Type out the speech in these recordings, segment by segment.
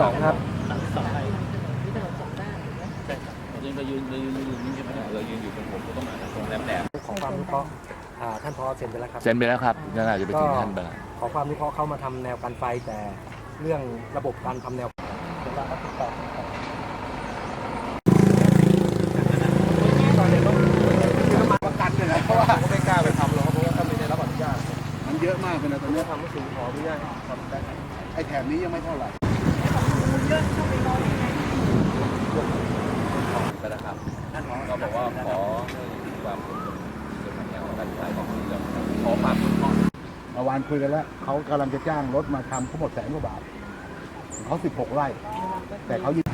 32ครับสามสองไร่มีถนนสองด้านถูกไหมใช่ครับเรายืนเรายืนเรายืนเรายืนนี่ใช่ไหมเนี่ยเรายืนอยู่ตรงผมก็ต้องมาตรงแหลมแหลมขอความรู้เคราะห์อ่าท่านพอเซ็นไปแล้วครับ เซ็นไปแล้วครับน่าจะไปถึงท่านไปแล้วขอความรู้เคราะห์เข้ามาทำแนวกันไฟแต่เรื่องระบบการทำแนวเวลาเขาติดต่อตอนนี้ต้องมาประกันเลยนะเพราะว่าไม่กล้าไปทำหรอกเพราะว่าถ้าไม่ได้รับอนุญาตมันเยอะมากเลยนะตอนเนี้ยทำให้สูงขออนุญาตทำได้ไอ้แถบนี้ยังไม่เท่าไหร่ ไปแล้วครับก็บอกว่าขอให้ความเป็นเป็นแนวการขายของเรื่องขอความคุ้มครองเมื่อวานคุยกันแล้วเขากำลังจะจ้างรถมาทำทั้งหมดแสนกว่าบาทเขา16ไร่ แต่เขายึด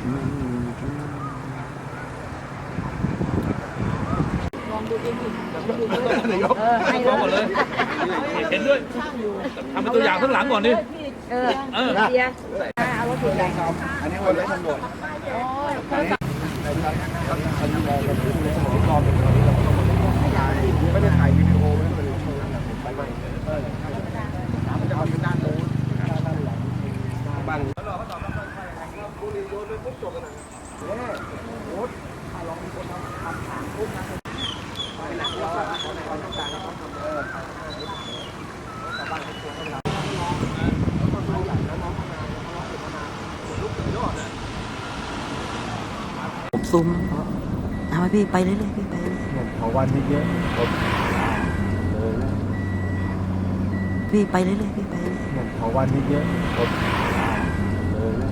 ลองดูเองดิลองดูด้วยนายกเออให้ลองหมดเลย เห็นด้วยช่างอยู่ทำเป็นตัวอย่างข้างหลังก่อนดิ เออเออ เดียเอารถถูกใจอันนี้วันเลยตำรวจโอ้ยไม่ได้ถ่ายวิดีโอไว้เลยโชว์ไปไปเออมันจะเอาอยู่ด้านโน้นด้านหลังบ้านผมซูมเอาไปพี่ไปเรื่อยๆพี่ไปเรื่อยขอวันนี้เยอะร ถเลยนะๆพี่ไปเรื่อยๆพี่ไปเรื่อยขอวันนี้เยอะรถเลยนะ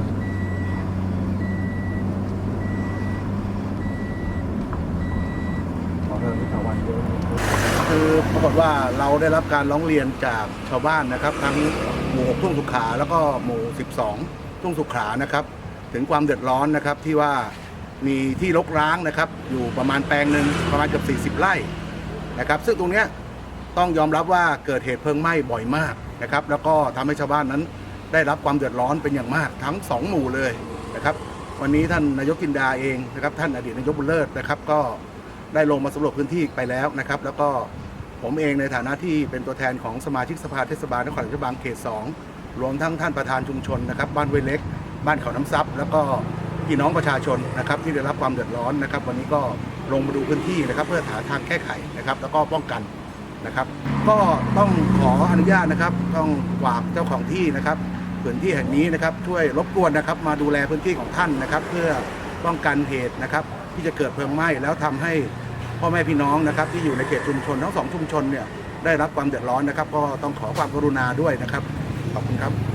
ขอเถอะขอวันเยอะคือปรากฏว่าเราได้รับการร้องเรียนจากชาวบ้านนะครับ ทั้งหมู่6ทุ่งสุขาแล้วก็หมู่ 12 ทุ่งสุขานะครับ ถึงความเดือดร้อนนะครับที่ว่า มีที่รกร้างนะครับ อยู่ประมาณแปลงหนึ่งประมาณเกือบ40 ไร่นะครับ ซึ่งตรงนี้ต้องยอมรับว่าเกิดเหตุเพลิงไหม้บ่อยมากนะครับ แล้วก็ทำให้ชาวบ้านนั้นได้รับความเดือดร้อนเป็นอย่างมากทั้งสองหมู่เลยนะครับ วันนี้ท่านนายกกินดาเองนะครับ ท่านอดีตนายกบุญเลิศนะครับ ก็ได้ลงมาสำรวจพื้นที่ไปแล้วนะครับ แล้วก็ผมเองในฐานะที่เป็นตัวแทนของสมาชิกสภาเทศบาลนครราชบางเขตสองรวมทั้งท่านประธานชุมชนนะครับ บ้านเวเล็ก บ้านเขาน้ำซับแล้วก็ พี่น้องประชาชนนะครับที่ได้รับความเดือดร้อนนะครับ วันนี้ก็ลงมาดูพื้นที่นะครับ เพื่อหาทางแก้ไขนะครับ แล้วก็ป้องกันนะครับ ก็ต้องขออนุญาตนะครับ ต้องฝากเจ้าของที่นะครับพื้นที่แห่งนี้นะครับช่วยรบกวนนะครับ มาดูแลพื้นที่ของท่านนะครับ เพื่อป้องกันเหตุนะครับ ที่จะเกิดเพลิงไหม้แล้วทำให้พ่อแม่พี่น้องนะครับ ที่อยู่ในเขตชุมชนทั้งสองชุมชนเนี่ยได้รับความเดือดร้อนนะครับ ก็ต้องขอความกรุณาด้วยนะครับขอบคุณครับ